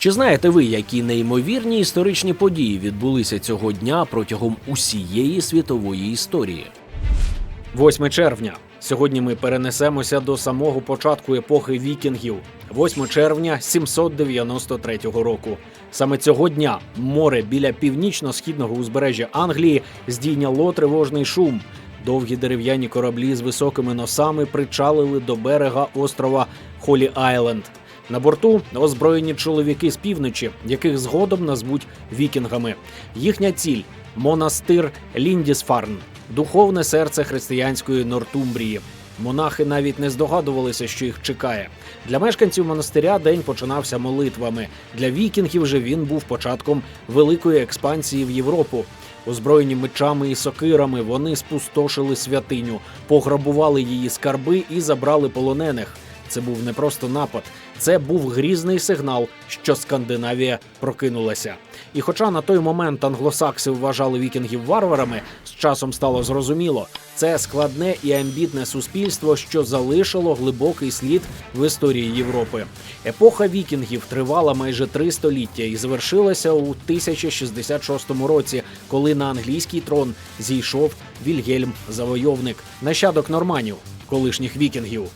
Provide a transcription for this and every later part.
Чи знаєте ви, які неймовірні історичні події відбулися цього дня протягом усієї світової історії? 8 червня. Сьогодні ми перенесемося до самого початку епохи вікінгів. 8 червня 793 року. Саме цього дня море біля північно-східного узбережжя Англії здійняло тривожний шум. Довгі дерев'яні кораблі з високими носами причалили до берега острова Холі Айленд. На борту озброєні чоловіки з півночі, яких згодом назвуть вікінгами. Їхня ціль монастир Ліндісфарн, духовне серце християнської Нортумбрії. Монахи навіть не здогадувалися, що їх чекає. Для мешканців монастиря день починався молитвами. Для вікінгів же він був початком великої експансії в Європу. Озброєні мечами і сокирами, вони спустошили святиню, пограбували її скарби і забрали полонених. Це був не просто напад, це був грізний сигнал, що Скандинавія прокинулася. І хоча на той момент англосакси вважали вікінгів варварами, з часом стало зрозуміло, це складне і амбітне суспільство, що залишило глибокий слід в історії Європи. Епоха вікінгів тривала майже три століття і завершилася у 1066 році, коли на англійський трон зійшов Вільгельм Завойовник, нащадок норманів, колишніх вікінгів.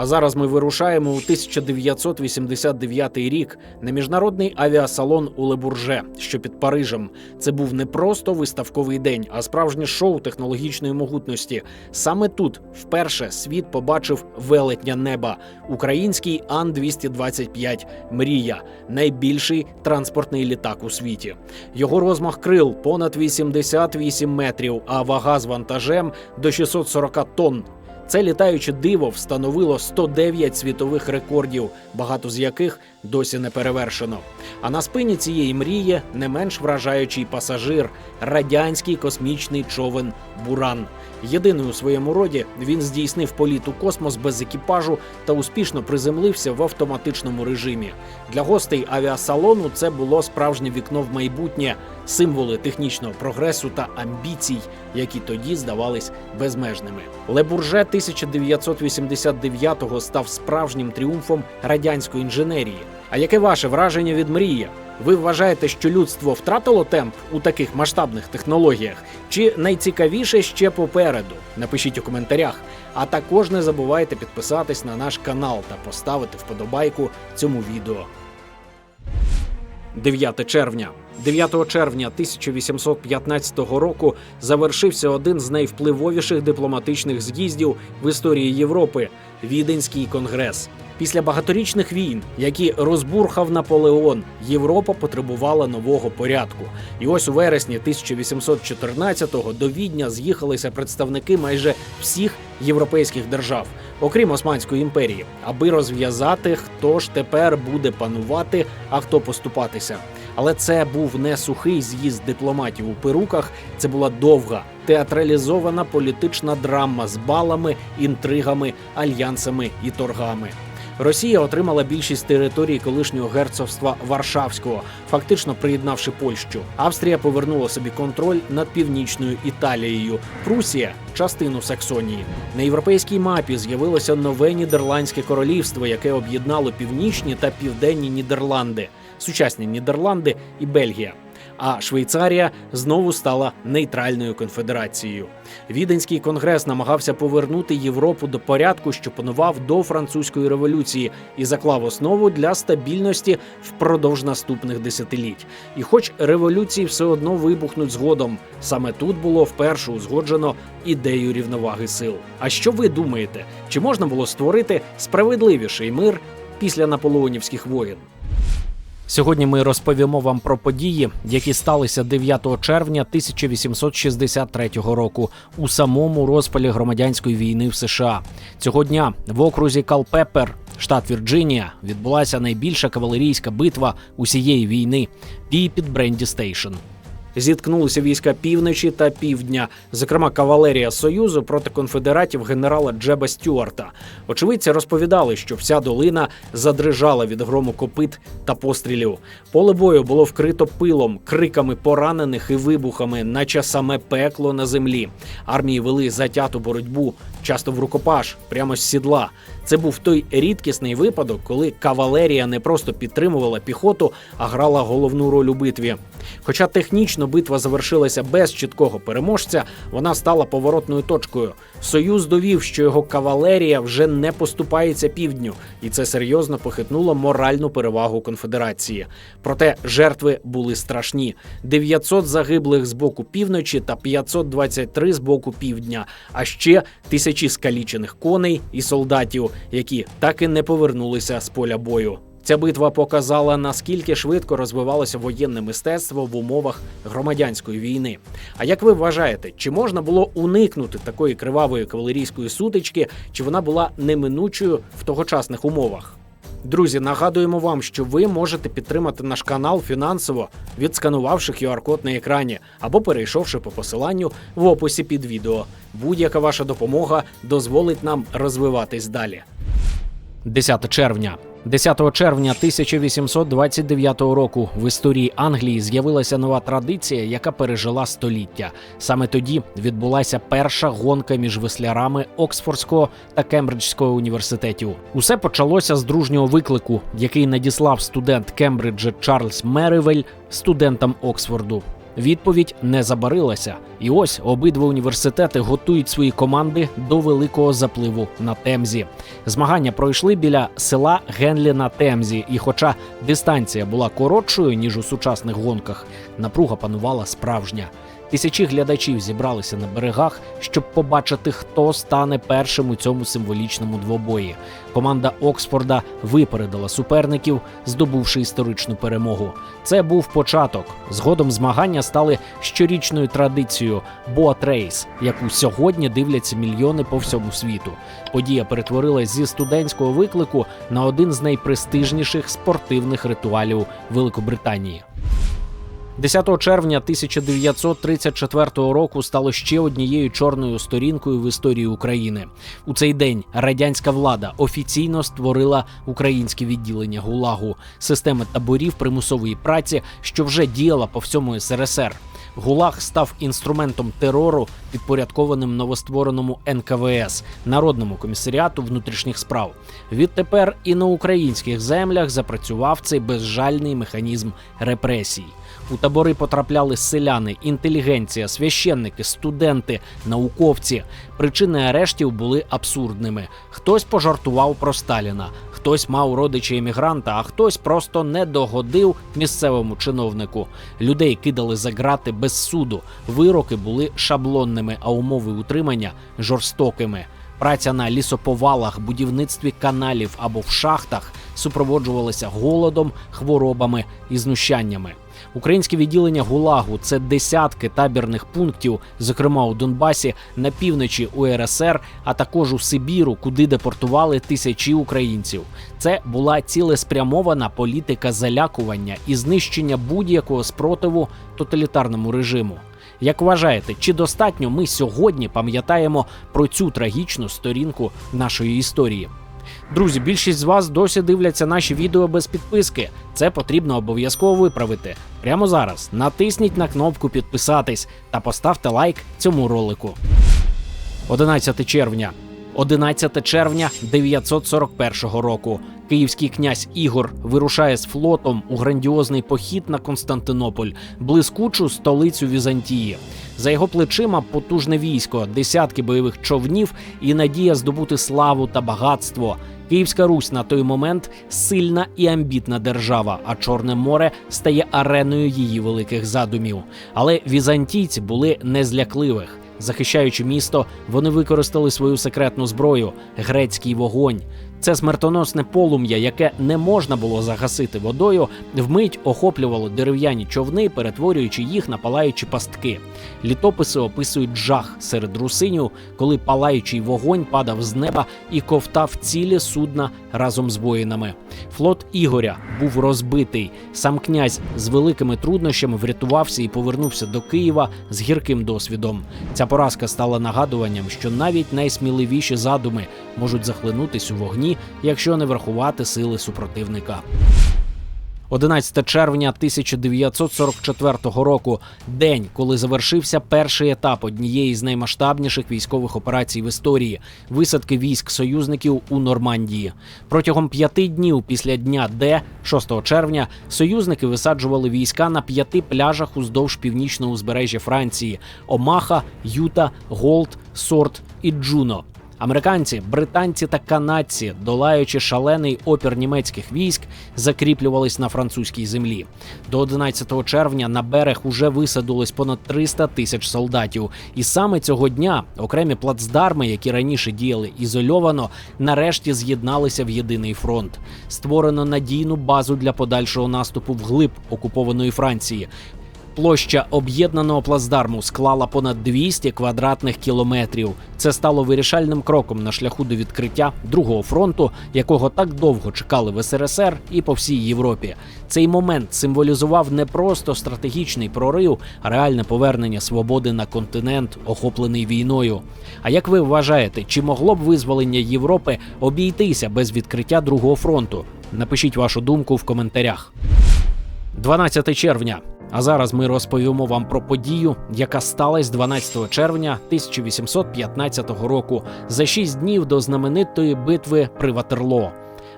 А зараз ми вирушаємо у 1989 рік на міжнародний авіасалон у Лебурже, що під Парижем. Це був не просто виставковий день, а справжнє шоу технологічної могутності. Саме тут вперше світ побачив велетня неба. Український Ан 225 Мрія найбільший транспортний літак у світі. Його розмах крил понад 88 метрів, а вага з вантажем до 640 тонн. Це літаюче диво встановило 109 світових рекордів, багато з яких досі не перевершено. А на спині цієї мрії не менш вражаючий пасажир радянський космічний човен Буран. Єдиний у своєму роді він здійснив політ у космос без екіпажу та успішно приземлився в автоматичному режимі. Для гостей авіасалону це було справжнє вікно в майбутнє, символи технічного прогресу та амбіцій, які тоді здавались безмежними. Лебурже 1989-го став справжнім тріумфом радянської інженерії. А яке ваше враження від мрії? Ви вважаєте, що людство втратило темп у таких масштабних технологіях? Чи найцікавіше ще попереду? Напишіть у коментарях. А також не забувайте підписатись на наш канал та поставити вподобайку цьому відео. 9 червня. 9 червня 1815 року завершився один з найвпливовіших дипломатичних з'їздів в історії Європи Віденський конгрес. Після багаторічних війн, які розбурхав Наполеон, Європа потребувала нового порядку. І ось у вересні 1814-го до Відня з'їхалися представники майже всіх європейських держав, окрім Османської імперії, аби розв'язати, хто ж тепер буде панувати, а хто поступатися. Але це був не сухий з'їзд дипломатів у перуках. Це була довга театралізована політична драма з балами, інтригами, альянсами і торгами. Росія отримала більшість території колишнього герцогства Варшавського, фактично приєднавши Польщу. Австрія повернула собі контроль над північною Італією. Прусія частину Саксонії. На європейській мапі з'явилося нове нідерландське королівство, яке об'єднало північні та південні Нідерланди, сучасні Нідерланди і Бельгія. А Швейцарія знову стала нейтральною конфедерацією. Віденський конгрес намагався повернути Європу до порядку, що панував до французької революції, і заклав основу для стабільності впродовж наступних десятиліть. І, хоч революції все одно вибухнуть згодом, саме тут було вперше узгоджено ідею рівноваги сил. А що ви думаєте? Чи можна було створити справедливіший мир після наполеонівських воєн? Сьогодні ми розповімо вам про події, які сталися 9 червня 1863 року у самому розпалі громадянської війни в США. Цього дня в окрузі Калпепер, штат Вірджинія, відбулася найбільша кавалерійська битва усієї війни бій під Бренді Стейшн. Зіткнулися війська півночі та півдня, зокрема кавалерія Союзу проти конфедератів генерала Джеба Стюарта. Очевидці розповідали, що вся долина задрижала від грому копит та пострілів. Поле бою було вкрито пилом, криками поранених і вибухами, наче саме пекло на землі. Армії вели затяту боротьбу. часто в рукопаш, прямо з сідла. Це був той рідкісний випадок, коли кавалерія не просто підтримувала піхоту, а грала головну роль у битві. Хоча технічно битва завершилася без чіткого переможця, вона стала поворотною точкою. Союз довів, що його кавалерія вже не поступається півдню, і це серйозно похитнуло моральну перевагу конфедерації. Проте жертви були страшні: 900 загиблих з боку півночі та 523 з боку півдня, а ще тисячі скалічених коней і солдатів, які так і не повернулися з поля бою. Ця битва показала, наскільки швидко розвивалося воєнне мистецтво в умовах громадянської війни. А як ви вважаєте, чи можна було уникнути такої кривавої кавалерійської сутички, чи вона була неминучою в тогочасних умовах? Друзі, нагадуємо вам, що ви можете підтримати наш канал фінансово, відсканувавши QR-код на екрані або перейшовши по посиланню в описі під відео. Будь-яка ваша допомога дозволить нам розвиватись далі. 10 червня. 10 червня 1829 року в історії Англії з'явилася нова традиція, яка пережила століття. Саме тоді відбулася перша гонка між веслярами Оксфордського та Кембриджського університетів. Усе почалося з дружнього виклику, який надіслав студент Кембриджа Чарльз Меривель студентам Оксфорду. Відповідь не забарилася, і ось обидва університети готують свої команди до великого запливу на Темзі. Змагання пройшли біля села Генлі на Темзі, і, хоча дистанція була коротшою ніж у сучасних гонках, напруга панувала справжня. Тисячі глядачів зібралися на берегах, щоб побачити, хто стане першим у цьому символічному двобої. Команда Оксфорда випередила суперників, здобувши історичну перемогу. Це був початок. Згодом змагання стали щорічною традицією Race, яку сьогодні дивляться мільйони по всьому світу. Подія перетворилась зі студентського виклику на один з найпрестижніших спортивних ритуалів Великобританії. 10 червня 1934 року стало ще однією чорною сторінкою в історії України. У цей день радянська влада офіційно створила українське відділення ГУЛАГу, системи таборів примусової праці, що вже діяла по всьому СРСР. ГУЛАГ став інструментом терору, підпорядкованим новоствореному НКВС Народному комісаріату внутрішніх справ. Відтепер і на українських землях запрацював цей безжальний механізм репресій. У табори потрапляли селяни, інтелігенція, священники, студенти, науковці. Причини арештів були абсурдними. Хтось пожартував про Сталіна, хтось мав родича емігранта, а хтось просто не догодив місцевому чиновнику. Людей кидали за грати без суду. Вироки були шаблонними, а умови утримання жорстокими. Праця на лісоповалах, будівництві каналів або в шахтах супроводжувалася голодом, хворобами і знущаннями. Українське відділення ГУЛАГу це десятки табірних пунктів, зокрема у Донбасі, на півночі УРСР, а також у Сибіру, куди депортували тисячі українців. Це була цілеспрямована політика залякування і знищення будь-якого спротиву тоталітарному режиму. Як вважаєте, чи достатньо ми сьогодні пам'ятаємо про цю трагічну сторінку нашої історії? Друзі, більшість з вас досі дивляться наші відео без підписки. Це потрібно обов'язково виправити. Прямо зараз натисніть на кнопку підписатись та поставте лайк цьому ролику. 11 червня. 11 червня 941 року. Київський князь Ігор вирушає з флотом у грандіозний похід на Константинополь, блискучу столицю Візантії. За його плечима потужне військо, десятки бойових човнів і надія здобути славу та багатство. Київська Русь на той момент сильна і амбітна держава, а Чорне море стає ареною її великих задумів. Але візантійці були незлякливих. Захищаючи місто, вони використали свою секретну зброю грецький вогонь. Це смертоносне полум'я, яке не можна було загасити водою, вмить охоплювало дерев'яні човни, перетворюючи їх на палаючі пастки. Літописи описують жах серед русинів, коли палаючий вогонь падав з неба і ковтав цілі судна разом з воїнами. Флот Ігоря був розбитий. Сам князь з великими труднощами врятувався і повернувся до Києва з гірким досвідом. Ця поразка стала нагадуванням, що навіть найсміливіші задуми можуть захлинутись у вогні, якщо не врахувати сили супротивника. 11 червня 1944 року, день, коли завершився перший етап однієї з наймасштабніших військових операцій в історії висадки військ союзників у Нормандії. Протягом п'яти днів після дня Д, 6 червня, союзники висаджували війська на п'яти пляжах уздовж північного узбережжя Франції: Омаха, Юта, Голд, Сорт і Джуно. Американці, британці та канадці, долаючи шалений опір німецьких військ, закріплювались на французькій землі. До 11 червня на берег уже висадилось понад 300 тисяч солдатів. І саме цього дня окремі плацдарми, які раніше діяли ізольовано, нарешті з'єдналися в єдиний фронт. Створено надійну базу для подальшого наступу вглиб окупованої Франції. Площа об'єднаного плацдарму склала понад 200 квадратних кілометрів. Це стало вирішальним кроком на шляху до відкриття другого фронту, якого так довго чекали в СРСР і по всій Європі. Цей момент символізував не просто стратегічний прорив, а реальне повернення свободи на континент, охоплений війною. А як ви вважаєте, чи могло б визволення Європи обійтися без відкриття другого фронту? Напишіть вашу думку в коментарях. 12 червня. А зараз ми розповімо вам про подію, яка сталася 12 червня 1815 року за шість днів до знаменитої битви при Ватерлоо.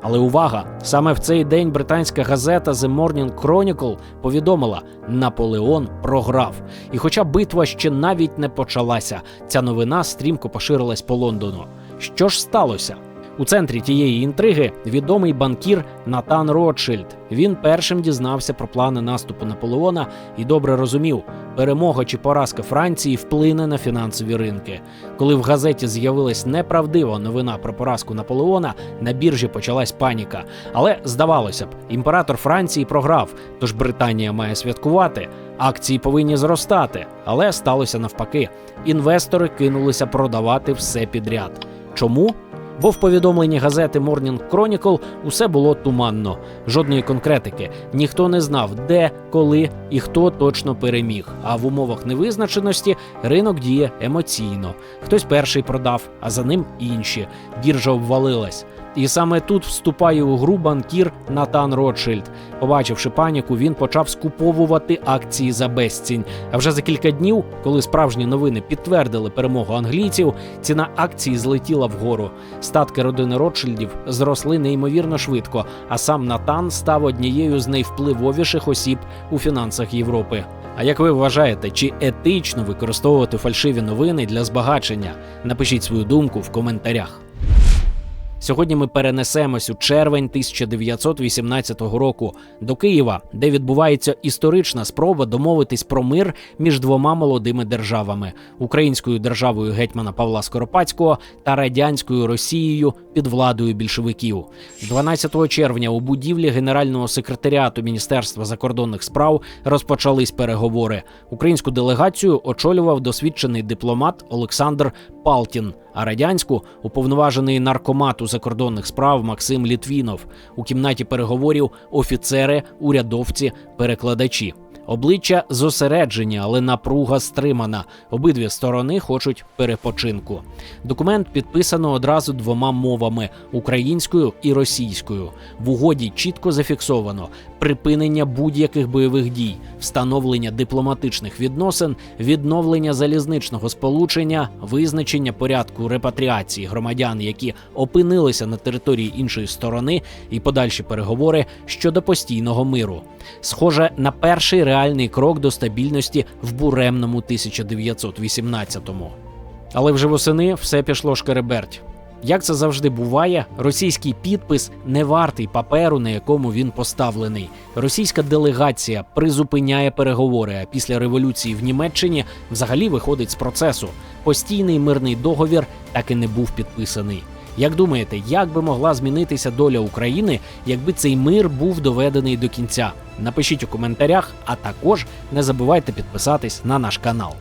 Але увага! Саме в цей день британська газета The Morning Chronicle повідомила, Наполеон програв. І хоча битва ще навіть не почалася, ця новина стрімко поширилась по Лондону. Що ж сталося? У центрі тієї інтриги відомий банкір Натан Ротшильд. Він першим дізнався про плани наступу Наполеона і добре розумів, перемога чи поразка Франції вплине на фінансові ринки. Коли в газеті з'явилась неправдива новина про поразку Наполеона, на біржі почалась паніка. Але здавалося б, імператор Франції програв, тож Британія має святкувати. Акції повинні зростати, але сталося навпаки. Інвестори кинулися продавати все підряд. Чому? Бо в повідомленні газети Morning Chronicle усе було туманно, жодної конкретики. Ніхто не знав, де, коли і хто точно переміг. А в умовах невизначеності ринок діє емоційно. Хтось перший продав, а за ним інші. Біржа обвалилась. І саме тут вступає у гру банкір Натан Ротшильд. Побачивши паніку, він почав скуповувати акції за безцінь. А вже за кілька днів, коли справжні новини підтвердили перемогу англійців, ціна акції злетіла вгору. Статки родини Ротшильдів зросли неймовірно швидко, а сам Натан став однією з найвпливовіших осіб у фінансах Європи. А як ви вважаєте, чи етично використовувати фальшиві новини для збагачення? Напишіть свою думку в коментарях. Сьогодні ми перенесемось у червень 1918 року до Києва, де відбувається історична спроба домовитись про мир між двома молодими державами українською державою гетьмана Павла Скоропадського та радянською Росією під владою більшовиків. 12 червня у будівлі Генерального секретаріату Міністерства закордонних справ розпочались переговори. Українську делегацію очолював досвідчений дипломат Олександр Палтін а радянську уповноважений наркомат у закордонних справ Максим Літвінов у кімнаті переговорів офіцери, урядовці, перекладачі. Обличчя зосереджені, але напруга стримана. Обидві сторони хочуть перепочинку. Документ підписано одразу двома мовами українською і російською. В угоді чітко зафіксовано припинення будь-яких бойових дій, встановлення дипломатичних відносин, відновлення залізничного сполучення, визначення порядку репатріації громадян, які опинилися на території іншої сторони, і подальші переговори щодо постійного миру. Схоже на перший реальний крок до стабільності в буремному 1918-му. Але вже восени все пішло шкереберть. Як це завжди буває, російський підпис не вартий паперу, на якому він поставлений. Російська делегація призупиняє переговори. А після революції в Німеччині взагалі виходить з процесу. Постійний мирний договір так і не був підписаний. Як думаєте, як би могла змінитися доля України, якби цей мир був доведений до кінця? Напишіть у коментарях, а також не забувайте підписатись на наш канал.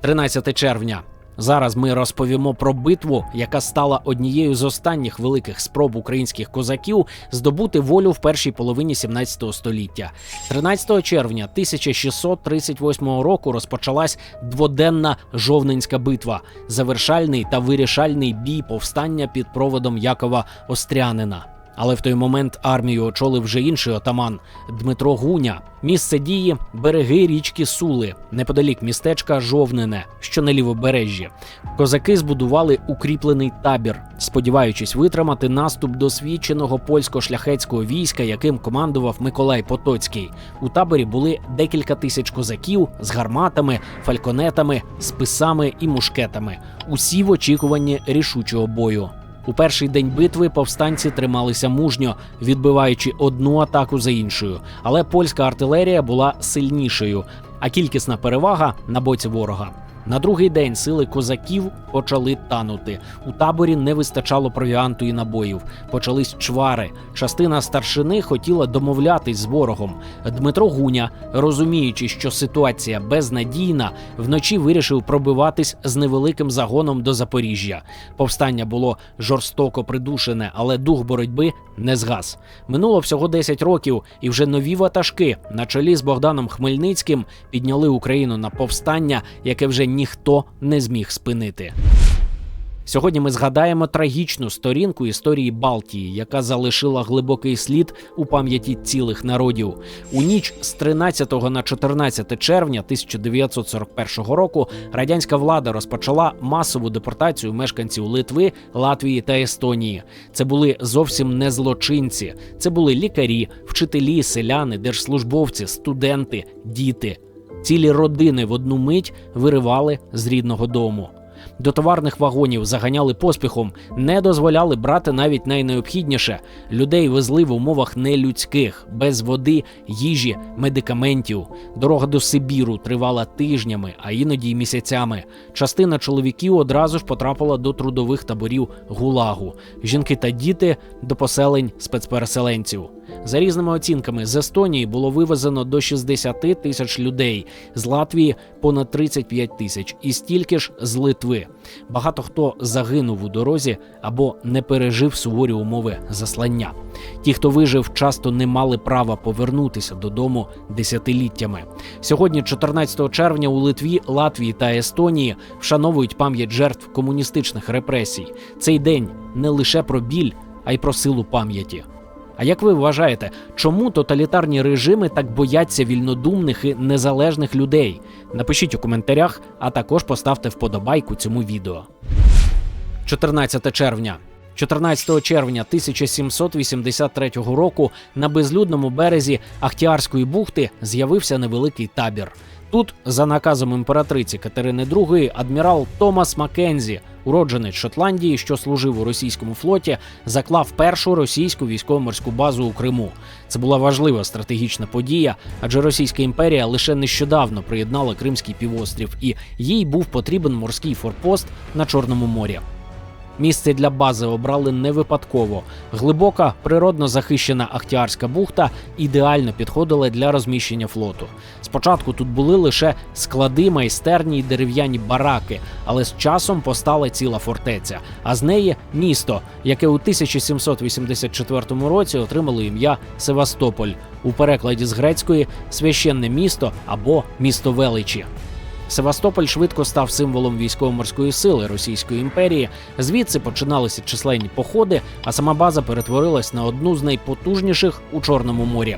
13 червня. Зараз ми розповімо про битву, яка стала однією з останніх великих спроб українських козаків здобути волю в першій половині 17 століття. 13 червня 1638 року розпочалась дводенна жовненська битва, завершальний та вирішальний бій повстання під проводом Якова Острянина. Але в той момент армію очолив вже інший отаман Дмитро Гуня. Місце дії береги річки Сули, неподалік містечка Жовнине, що на лівобережжі. Козаки збудували укріплений табір, сподіваючись витримати наступ досвідченого польсько-шляхетського війська, яким командував Миколай Потоцький. У таборі були декілька тисяч козаків з гарматами, фальконетами, списами і мушкетами. Усі в очікуванні рішучого бою. У перший день битви повстанці трималися мужньо, відбиваючи одну атаку за іншою. Але польська артилерія була сильнішою, а кількісна перевага на боці ворога. На другий день сили козаків почали танути. У таборі не вистачало провіанту і набоїв. Почались чвари. Частина старшини хотіла домовлятись з ворогом. Дмитро Гуня, розуміючи, що ситуація безнадійна, вночі вирішив пробиватись з невеликим загоном до Запоріжжя. Повстання було жорстоко придушене, але дух боротьби не згас. Минуло всього 10 років, і вже нові ватажки на чолі з Богданом Хмельницьким підняли Україну на повстання, яке вже ніхто не зміг спинити. Сьогодні ми згадаємо трагічну сторінку історії Балтії, яка залишила глибокий слід у пам'яті цілих народів. У ніч з 13 на 14 червня 1941 року радянська влада розпочала масову депортацію мешканців Литви, Латвії та Естонії. Це були зовсім не злочинці, це були лікарі, вчителі, селяни, держслужбовці, студенти, діти. Цілі родини в одну мить виривали з рідного дому. До товарних вагонів заганяли поспіхом, не дозволяли брати навіть найнеобхідніше. Людей везли в умовах нелюдських, без води, їжі, медикаментів. Дорога до Сибіру тривала тижнями, а іноді й місяцями. Частина чоловіків одразу ж потрапила до трудових таборів гулагу. Жінки та діти до поселень спецпереселенців. За різними оцінками, з Естонії було вивезено до 60 тисяч людей, з Латвії понад 35 тисяч, і стільки ж з Литви. Багато хто загинув у дорозі або не пережив суворі умови заслання. Ті, хто вижив, часто не мали права повернутися додому десятиліттями. Сьогодні, 14 червня, у Литві, Латвії та Естонії вшановують пам'ять жертв комуністичних репресій. Цей день не лише про біль, а й про силу пам'яті. А як ви вважаєте, чому тоталітарні режими так бояться вільнодумних і незалежних людей? Напишіть у коментарях, а також поставте вподобайку цьому відео. 14 червня. 14 червня 1783 року на безлюдному березі Ахтіарської бухти з'явився невеликий табір. Тут, за наказом імператриці Катерини II, адмірал Томас Маккензі, уродженець Шотландії, що служив у російському флоті, заклав першу російську військово-морську базу у Криму. Це була важлива стратегічна подія, адже Російська імперія лише нещодавно приєднала Кримський півострів, і їй був потрібен морський форпост на Чорному морі. Місце для бази обрали не випадково. Глибока, природно захищена Ахтіарська бухта ідеально підходила для розміщення флоту. Спочатку тут були лише склади, майстерні й дерев'яні бараки, але з часом постала ціла фортеця, а з неї місто, яке у 1784 році отримало ім'я Севастополь у перекладі з грецької священне місто або місто величі. Севастополь швидко став символом військово-морської сили Російської імперії. Звідси починалися численні походи, а сама база перетворилась на одну з найпотужніших у Чорному морі.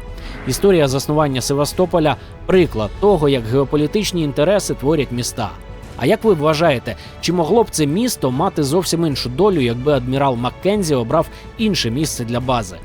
Історія заснування Севастополя приклад того, як геополітичні інтереси творять міста. А як ви вважаєте, чи могло б це місто мати зовсім іншу долю, якби адмірал Маккензі обрав інше місце для бази?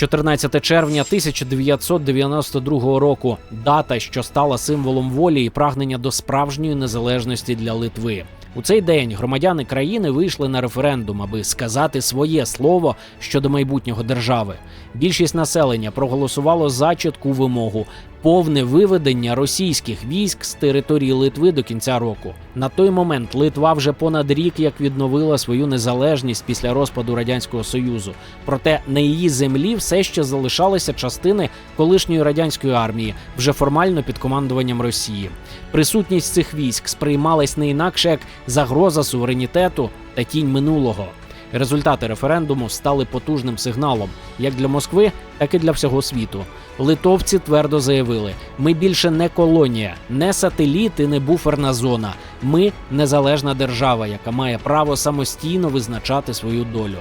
14 червня 1992 року дата, що стала символом волі і прагнення до справжньої незалежності для Литви. У цей день громадяни країни вийшли на референдум, аби сказати своє слово щодо майбутнього держави. Більшість населення проголосувало за чітку вимогу повне виведення російських військ з території Литви до кінця року. На той момент Литва вже понад рік як відновила свою незалежність після розпаду радянського союзу. Проте на її землі все ще залишалися частини колишньої радянської армії, вже формально під командуванням Росії. Присутність цих військ сприймалась не інакше як загроза суверенітету та тінь минулого. Результати референдуму стали потужним сигналом як для Москви, так і для всього світу. Литовці твердо заявили: ми більше не колонія, не сателіт і не буферна зона. Ми незалежна держава, яка має право самостійно визначати свою долю.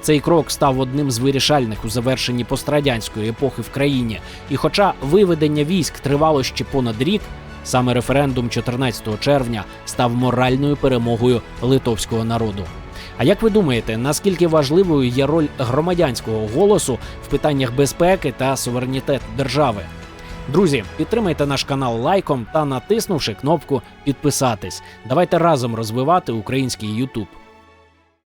Цей крок став одним з вирішальних у завершенні пострадянської епохи в країні. І хоча виведення військ тривало ще понад рік, саме референдум 14 червня став моральною перемогою литовського народу. А як ви думаєте, наскільки важливою є роль громадянського голосу в питаннях безпеки та суверенітету держави? Друзі, підтримайте наш канал лайком та натиснувши кнопку підписатись. Давайте разом розвивати український YouTube.